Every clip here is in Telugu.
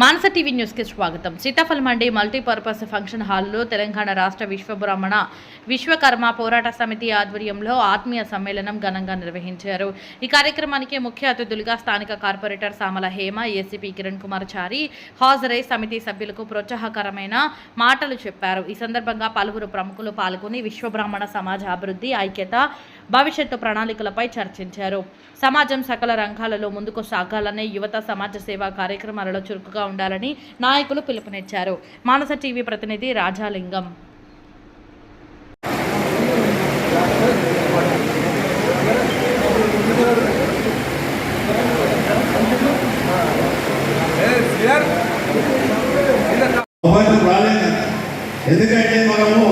మానస టీవీ న్యూస్కి స్వాగతం. సీతాఫల్ మండి మల్టీపర్పస్ ఫంక్షన్ హాల్లో తెలంగాణ రాష్ట్ర విశ్వబ్రాహ్మణ విశ్వకర్మ పోరాట సమితి ఆధ్వర్యంలో ఆత్మీయ సమ్మేళనం ఘనంగా నిర్వహించారు. ఈ కార్యక్రమానికి ముఖ్య అతిథులుగా స్థానిక కార్పొరేటర్ సామల హేమ ఏసీపీ కిరణ్ కుమార్ చారి హాజరై సమితి సభ్యులకు ప్రోత్సాహకరమైన మాటలు చెప్పారు. ఈ సందర్భంగా పలువురు ప్రముఖులు పాల్గొని విశ్వబ్రాహ్మణ సమాజ అభివృద్ధి ఐక్యత భవిష్యత్తు ప్రణాళికలపై చర్చించారు. సమాజం సకల రంగాలలో ముందుకు సాగాలనే యువత సమాజ సేవా కార్యక్రమాలలో చురుకుగా ఉండాలని నాయకులు పిలుపునిచ్చారు. మానస టీవీ ప్రతినిధి రాజాలింగం. ఎందుకంటే మనము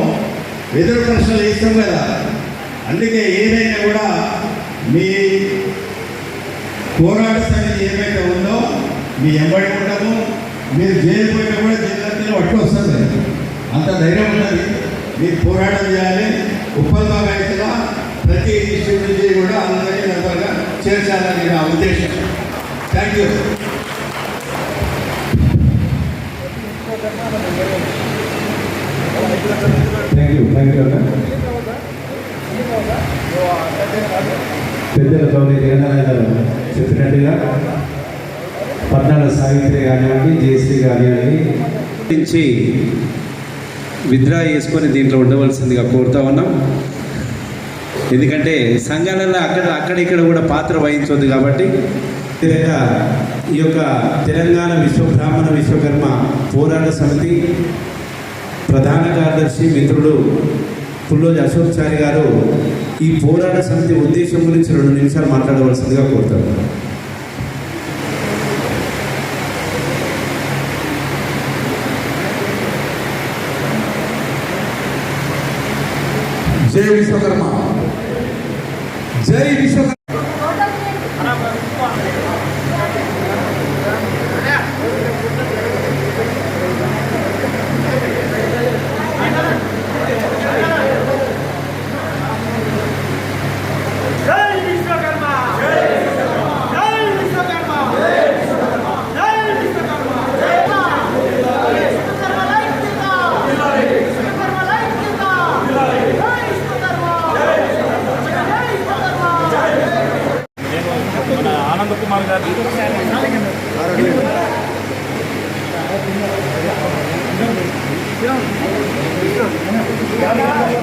ఎదురు ప్రశ్నలు ఇస్తాం కదా. అందుకే ఏదైనా కూడా మీ పోరాట సమితి మీ ఎంబడి ఉండము మీరు జైలు పోయినా కూడా జైలు పట్టు వస్తుంది. అంత ధైర్యం ఉన్నది. మీరు పోరాటం చేయాలి. ఉప్పల్ రైతుగా ప్రతి డిస్ట్రిక్ట్ నుంచి కూడా అందరికీ నెంబర్గా చేర్చాలని నా ఉద్దేశం. Thank you thank you thank you పెద్దల గౌరీ జగన్నారాయణ చెప్పినట్టుగా పద్నాడు సావిత్రి కానివ్వండి జయశ్రీ కానివ్వండి. నుంచి విత్డ్రా చేసుకొని దీంట్లో ఉండవలసిందిగా కోరుతా ఉన్నాం. ఎందుకంటే సంఘాలలో అక్కడ అక్కడ ఇక్కడ కూడా పాత్ర వహించవద్దు కాబట్టి. ఈ యొక్క తెలంగాణ విశ్వ బ్రాహ్మణ విశ్వకర్మ పోరాట సమితి ప్రధాన కార్యదర్శి మిత్రుడు పుల్లోజు అశోక్ చారి గారు ఈ పోరాట సమితి ఉద్దేశం గురించి రెండు నిమిషాలు మాట్లాడవలసిందిగా కోరుతారు జై విశ్వకర్మ జై విశ్వకర్మ ஆனந்த குமார் கார் என்ன